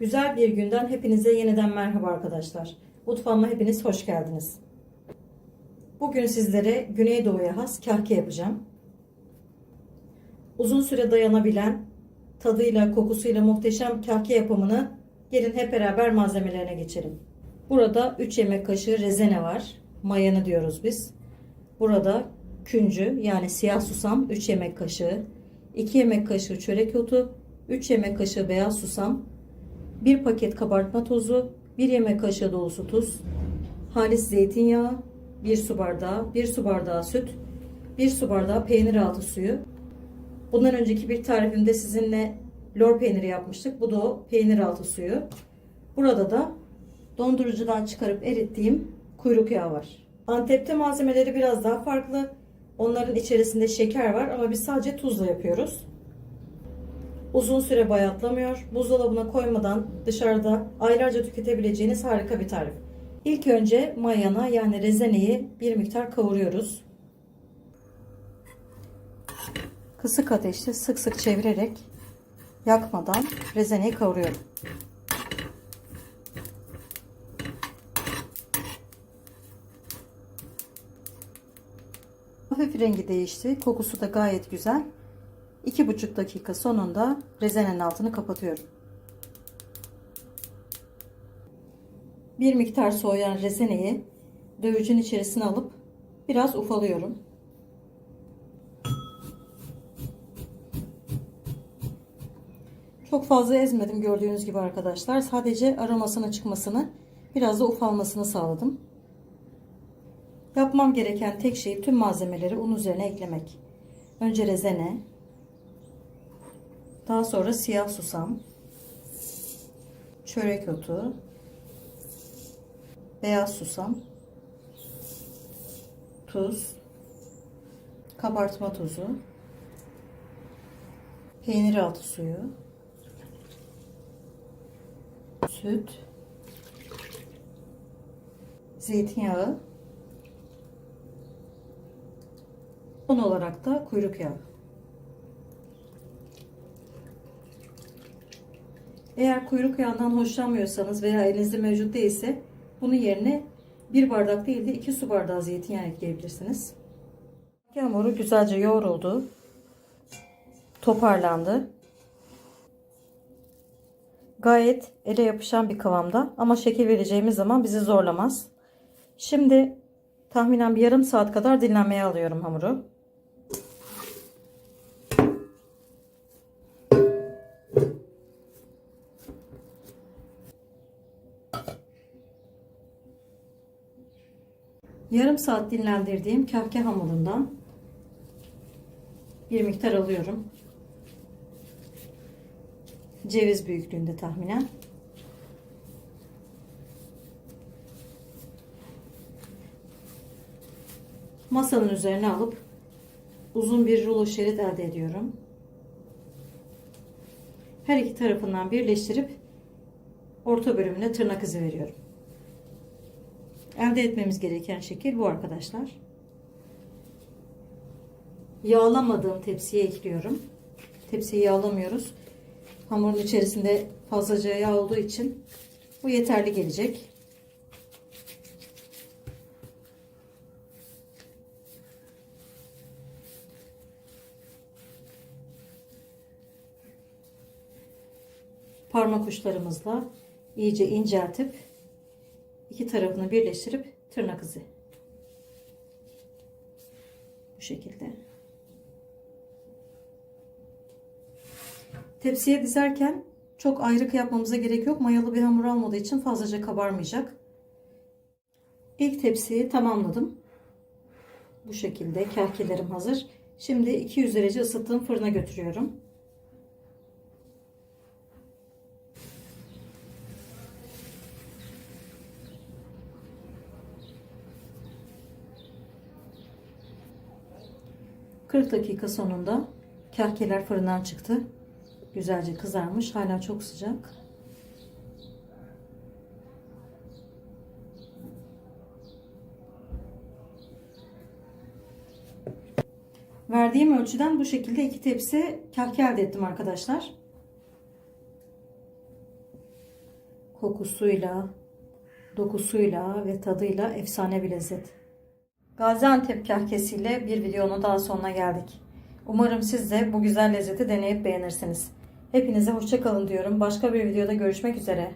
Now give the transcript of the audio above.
Güzel bir günden hepinize yeniden merhaba arkadaşlar. Mutfağıma hepiniz hoş geldiniz. Bugün sizlere Güneydoğu'ya has kahke yapacağım. Uzun süre dayanabilen, tadıyla, kokusuyla muhteşem kahke yapımını gelin hep beraber malzemelerine geçelim. Burada 3 yemek kaşığı rezene var. Mayanı diyoruz biz. Burada küncü yani siyah susam 3 yemek kaşığı, 2 yemek kaşığı çörek otu, 3 yemek kaşığı beyaz susam, 1 paket kabartma tozu, 1 yemek kaşığı dolusu tuz, halis zeytinyağı, 1 su bardağı, 1 su bardağı süt, 1 su bardağı peynir altı suyu. Bundan önceki bir tarifimde sizinle lor peyniri yapmıştık. Bu da o peynir altı suyu. Burada da dondurucudan çıkarıp erittiğim kuyruk yağı var. Antep'te malzemeleri biraz daha farklı. Onların içerisinde şeker var ama biz sadece tuzla yapıyoruz. Uzun süre bayatlamıyor. Buzdolabına koymadan dışarıda aylarca tüketebileceğiniz harika bir tarif. İlk önce mayana yani rezeneyi bir miktar kavuruyoruz. Kısık ateşte sık sık çevirerek yakmadan rezeneyi kavuruyorum. Hafif rengi değişti. Kokusu da gayet güzel. 2,5 dakika sonunda rezenenin altını kapatıyorum. Bir miktar soğuyan rezeneyi dövücün içerisine alıp biraz ufalıyorum. Çok fazla ezmedim gördüğünüz gibi arkadaşlar. Sadece aromasının çıkmasını biraz da ufalmasını sağladım. Yapmam gereken tek şey tüm malzemeleri un üzerine eklemek. Önce rezene, daha sonra siyah susam, çörek otu, beyaz susam, tuz, kabartma tozu, peynir altı suyu, süt, zeytinyağı, Son olarak da kuyruk yağı. Eğer kuyruk yağından hoşlanmıyorsanız veya elinizde mevcut değilse bunun yerine bir bardak değil de iki su bardağı zeytinyağı ekleyebilirsiniz. Hamuru güzelce yoğruldu. Toparlandı. Gayet ele yapışan bir kıvamda ama şekil vereceğimiz zaman bizi zorlamaz. Şimdi tahminen bir yarım saat kadar dinlenmeye alıyorum hamuru. Yarım saat dinlendirdiğim kahke hamurundan bir miktar alıyorum. Ceviz büyüklüğünde tahminen. Masanın üzerine alıp uzun bir rulo şerit elde ediyorum. Her iki tarafından birleştirip orta bölümüne tırnak izi veriyorum. Elde etmemiz gereken şekil bu arkadaşlar. Yağlamadığım tepsiye ekliyorum. Tepsiyi yağlamıyoruz. Hamurun içerisinde fazlaca yağ olduğu için bu yeterli gelecek. Parmak uçlarımızla iyice inceltip iki tarafını birleştirip tırnak izi. Bu şekilde. Tepsiye dizerken çok ayrık yapmamıza gerek yok. Mayalı bir hamur almadığı için fazlaca kabarmayacak. İlk tepsiyi tamamladım. Bu şekilde kahkelerim hazır. Şimdi 200 derece ısıttığım fırına götürüyorum. ...40 dakika sonunda kahkeler fırından çıktı. Güzelce kızarmış. Hala çok sıcak. Verdiğim ölçüden bu şekilde iki tepsi kahke elde ettim arkadaşlar. kokusuyla, dokusuyla ve tadıyla efsane bir lezzet. Gaziantep kahkesiyle bir videonun daha sonuna geldik. Umarım siz de bu güzel lezzeti deneyip beğenirsiniz. Hepinize hoşça kalın diyorum. Başka bir videoda görüşmek üzere.